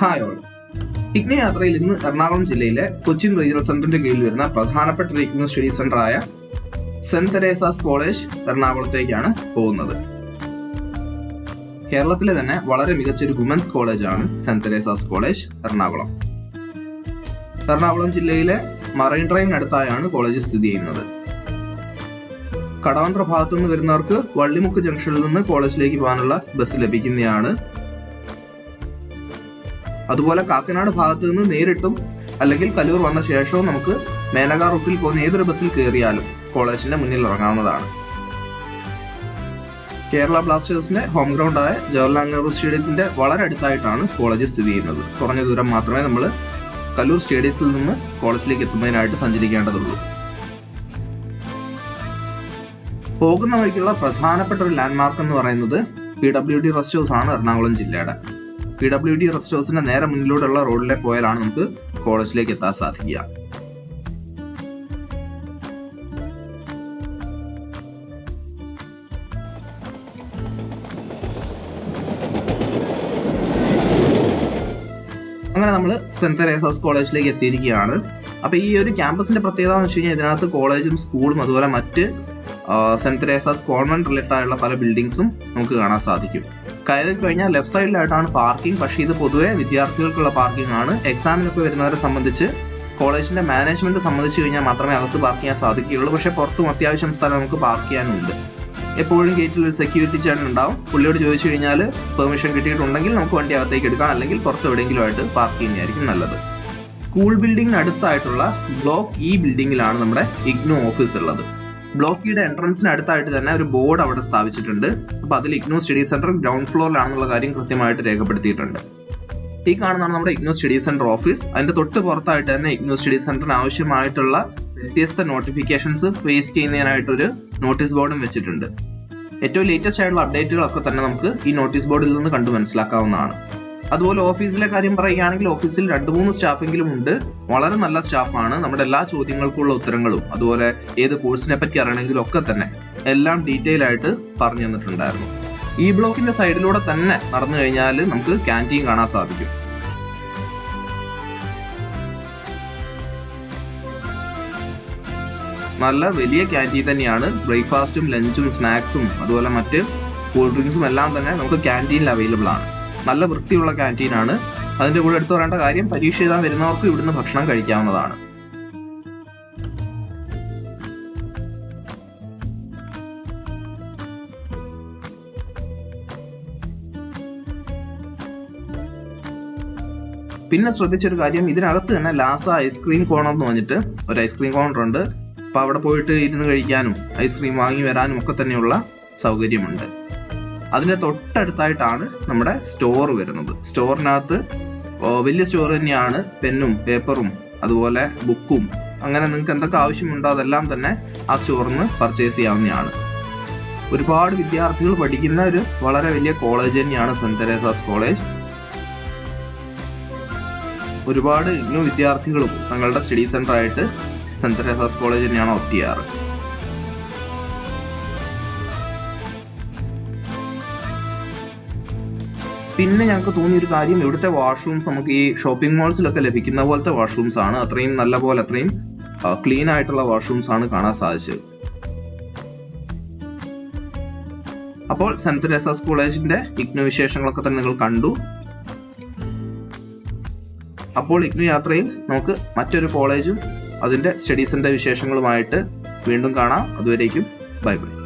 Hi all Igni യാത്രയിൽ ഇന്ന് എറണാകുളം ജില്ലയിലെ കൊച്ചിൻ റീജിയണൽ സെന്ററിന്റെ കീഴിൽ വരുന്ന പ്രധാനപ്പെട്ട ഒരു സ്റ്റഡി സെന്റർ ആയ സെന്റ് തെരേസാസ് കോളേജ് എറണാകുളത്തേക്കാണ് പോകുന്നത്. കേരളത്തിലെ തന്നെ വളരെ മികച്ച ഒരു വുമൻസ് കോളേജാണ് saint Teresa's college Ernakulam. Ernakulam ജില്ലയിലെ മറൈൻ ഡ്രൈവിനടുത്തായാണ് കോളേജ് സ്ഥിതി ചെയ്യുന്നത്. കടവന്ത്ര ഭാഗത്തു നിന്ന് വരുന്നവർക്ക് വള്ളിമുക്ക് ജംഗ്ഷനിൽ നിന്ന് കോളേജിലേക്ക് പോകാനുള്ള ബസ് ലഭിക്കുന്നതാണ് അതുപോലെ കാക്കനാട് ഭാഗത്ത് നിന്ന് നേരിട്ടും അല്ലെങ്കിൽ കലൂർ വന്ന ശേഷവും നമുക്ക് മേനക റൂട്ടിൽ പോകുന്ന ഏതൊരു ബസ്സിൽ കയറിയാലും കോളേജിന്റെ മുന്നിൽ ഇറങ്ങാവുന്നതാണ്. കേരള ബ്ലാസ്റ്റേഴ്സിന്റെ ഹോം ഗ്രൗണ്ടായ ജവഹർലാൽ നെഹ്റു സ്റ്റേഡിയത്തിന്റെ വളരെ അടുത്തായിട്ടാണ് കോളേജ് സ്ഥിതി ചെയ്യുന്നത്. കുറഞ്ഞ ദൂരം മാത്രമേ നമ്മൾ കലൂർ സ്റ്റേഡിയത്തിൽ നിന്ന് കോളേജിലേക്ക് എത്തുന്നതിനായിട്ട് സഞ്ചരിക്കേണ്ടതുള്ളൂ. പോകുന്ന വഴിക്കുള്ള പ്രധാനപ്പെട്ട ഒരു ലാൻഡ്മാർക്ക് എന്ന് പറയുന്നത് P W D rest house ആണ് എറണാകുളം ജില്ലയുടെ. പി ഡബ്ല്യു ഡി റെസ്റ്റ് ഹൗസിന്റെ നേരെ മുന്നിലൂടെയുള്ള റോഡിലെ പോയാലാണ് നമുക്ക് കോളേജിലേക്ക് എത്താൻ സാധിക്കുക. അങ്ങനെ നമ്മൾ സെന്റ് തെരേസാസ് കോളേജിലേക്ക് എത്തിയിരിക്കുകയാണ്. അപ്പൊ ഈ ഒരു ക്യാമ്പസിന്റെ പ്രത്യേകത എന്ന് വെച്ച് കഴിഞ്ഞാൽ ഇതിനകത്ത് കോളേജും സ്കൂളും അതുപോലെ മറ്റ് സെന്റ് തെരേസാസ് കോൺവെന്റ് റിലേറ്റഡ് ആയുള്ള പല ബിൽഡിങ്സും നമുക്ക് കാണാൻ സാധിക്കും. കയറി കഴിഞ്ഞാൽ ലെഫ്റ്റ് സൈഡിലായിട്ടാണ് പാർക്കിംഗ് പക്ഷേ ഇത് പൊതുവേ വിദ്യാർത്ഥികൾക്കുള്ള പാർക്കിംഗ് ആണ്. എക്സാമിനൊക്കെ വരുന്നവരെ സംബന്ധിച്ച് കോളേജിന്റെ മാനേജ്മെന്റ് സംബന്ധിച്ച് കഴിഞ്ഞാൽ മാത്രമേ അകത്ത് പാർക്ക് ചെയ്യാൻ സാധിക്കുകയുള്ളൂ. പക്ഷേ പുറത്തും അത്യാവശ്യം സ്ഥലം നമുക്ക് പാർക്ക് ചെയ്യാനുണ്ട്. എപ്പോഴും ഗേറ്റിൽ ഒരു സെക്യൂരിറ്റി ചേട്ടൻ ഉണ്ടാവും. പുള്ളിയോട് ചോദിച്ചു കഴിഞ്ഞാൽ പെർമിഷൻ കിട്ടിയിട്ടുണ്ടെങ്കിൽ നമുക്ക് വണ്ടി അകത്തേക്ക് എടുക്കാം. അല്ലെങ്കിൽ പുറത്ത് എവിടെയെങ്കിലും ആയിട്ട് പാർക്ക് ചെയ്യുന്നതായിരിക്കും നല്ലത്. സ്കൂൾ ബിൽഡിങ്ങിന് അടുത്തായിട്ടുള്ള ബ്ലോക്ക് ഇ ബിൽഡിങ്ങിലാണ് നമ്മുടെ ഇഗ്നോ ഓഫീസ് ഉള്ളത്. ബ്ലോക്ക് ഇയുടെ എൻട്രൻസിന് അടുത്തായിട്ട് തന്നെ ഒരു ബോർഡ് അവിടെ സ്ഥാപിച്ചിട്ടുണ്ട്. അപ്പൊ അതിൽ ഇഗ്നോ സ്റ്റഡി സെന്റർ ഗ്രൗണ്ട് ഫ്ലോറിലാണെന്നുള്ള കാര്യം കൃത്യമായിട്ട് രേഖപ്പെടുത്തിയിട്ടുണ്ട്. ഈ കാണുന്നതാണ് നമ്മുടെ ഇഗ്നോ സ്റ്റഡി സെന്റർ ഓഫീസ് അതിന്റെ തൊട്ട് പുറത്തായിട്ട് തന്നെ ഇഗ്നോ സ്റ്റഡി സെന്ററിന് ആവശ്യമായിട്ടുള്ള വ്യത്യസ്ത നോട്ടിഫിക്കേഷൻസ് ഫേസ് ചെയ്യുന്നതിനായിട്ടൊരു നോട്ടീസ് ബോർഡും വെച്ചിട്ടുണ്ട്. ഏറ്റവും ലേറ്റസ്റ്റ് ആയിട്ടുള്ള അപ്ഡേറ്റുകളൊക്കെ തന്നെ നമുക്ക് ഈ നോട്ടീസ് ബോർഡിൽ നിന്ന് കണ്ടു മനസ്സിലാക്കാവുന്നതാണ്. അതുപോലെ ഓഫീസിലെ കാര്യം പറയുകയാണെങ്കിൽ ഓഫീസിൽ രണ്ട് മൂന്ന് സ്റ്റാഫെങ്കിലും ഉണ്ട്. വളരെ നല്ല സ്റ്റാഫാണ്. നമ്മുടെ എല്ലാ ചോദ്യങ്ങൾക്കുള്ള ഉത്തരങ്ങളും അതുപോലെ ഏത് കോഴ്സിനെ പറ്റി അറിയണമെങ്കിലും ഒക്കെ തന്നെ എല്ലാം ഡീറ്റെയിൽ ആയിട്ട് പറഞ്ഞു തന്നിട്ടുണ്ടായിരുന്നു. ഈ ബ്ലോക്കിന്റെ സൈഡിലൂടെ തന്നെ നടന്നു കഴിഞ്ഞാൽ നമുക്ക് ക്യാന്റീൻ കാണാൻ സാധിക്കും. നല്ല വലിയ ക്യാന്റീൻ തന്നെയാണ്. ബ്രേക്ക്ഫാസ്റ്റും ലഞ്ചും സ്നാക്സും അതുപോലെ മറ്റ് കൂൾ ഡ്രിങ്ക്സും എല്ലാം തന്നെ നമുക്ക് ക്യാന്റീനിൽ അവൈലബിൾ ആണ്. നല്ല വൃത്തിയുള്ള ക്യാന്റീൻ ആണ്. അതിന്റെ കൂടെ എടുത്തു പറയേണ്ട കാര്യം പരീക്ഷ എഴുതാൻ വരുന്നവർക്ക് ഇവിടുന്ന് ഭക്ഷണം കഴിക്കാവുന്നതാണ്. പിന്നെ ശ്രദ്ധിച്ചൊരു കാര്യം ഇതിനകത്ത് തന്നെ ലാസ ഐസ്ക്രീം കോണർ എന്ന് പറഞ്ഞിട്ട് ഒരു ഐസ്ക്രീം കോണർ ഉണ്ട്. അപ്പൊ അവിടെ പോയിട്ട് ഇരുന്ന് കഴിക്കാനും ഐസ്ക്രീം വാങ്ങി വരാനും ഒക്കെ തന്നെയുള്ള സൗകര്യമുണ്ട്. അതിന്റെ തൊട്ടടുത്തായിട്ടാണ് നമ്മുടെ സ്റ്റോർ വരുന്നത്. സ്റ്റോറിനകത്ത് വലിയ സ്റ്റോർ തന്നെയാണ് പെന്നും പേപ്പറും അതുപോലെ ബുക്കും അങ്ങനെ നിങ്ങൾക്ക് എന്തൊക്കെ ആവശ്യമുണ്ടോ അതെല്ലാം തന്നെ ആ സ്റ്റോറിൽ നിന്ന് പർച്ചേസ് ചെയ്യാവുന്നതാണ്. ഒരുപാട് വിദ്യാർത്ഥികൾ പഠിക്കുന്ന ഒരു വളരെ വലിയ കോളേജ് തന്നെയാണ് സെന്റ് തെരേസാസ് കോളേജ് ഒരുപാട് ഇന്നും വിദ്യാർത്ഥികളും തങ്ങളുടെ സ്റ്റഡി സെന്റർ ആയിട്ട് സെന്റ് തെരേസാസ് കോളേജ് തന്നെയാണ് ഓപ്റ്റ് ചെയ്യാറ്. പിന്നെ ഞങ്ങൾക്ക് തോന്നിയ ഒരു കാര്യം ഇവിടുത്തെ വാഷ്റൂംസ് നമുക്ക് ഈ ഷോപ്പിംഗ് മോൾസിലൊക്കെ ലഭിക്കുന്ന പോലത്തെ വാഷ്റൂംസ് ആണ്. അത്രയും നല്ല പോലെ അത്രയും ക്ലീൻ ആയിട്ടുള്ള വാഷ്റൂംസ് ആണ് കാണാൻ സാധിച്ചത്. അപ്പോൾ സെന്റ് തെരേസാസ് കോളേജിന്റെ ഇഗ്നോ വിശേഷങ്ങളൊക്കെ തന്നെ നിങ്ങൾ കണ്ടു. അപ്പോൾ ഇഗ്നു യാത്രയിൽ നമുക്ക് മറ്റൊരു കോളേജും അതിന്റെ സ്റ്റഡീസിന്റെ വിശേഷങ്ങളുമായിട്ട് വീണ്ടും കാണാം. അതുവരേക്കും ബൈ ബൈ.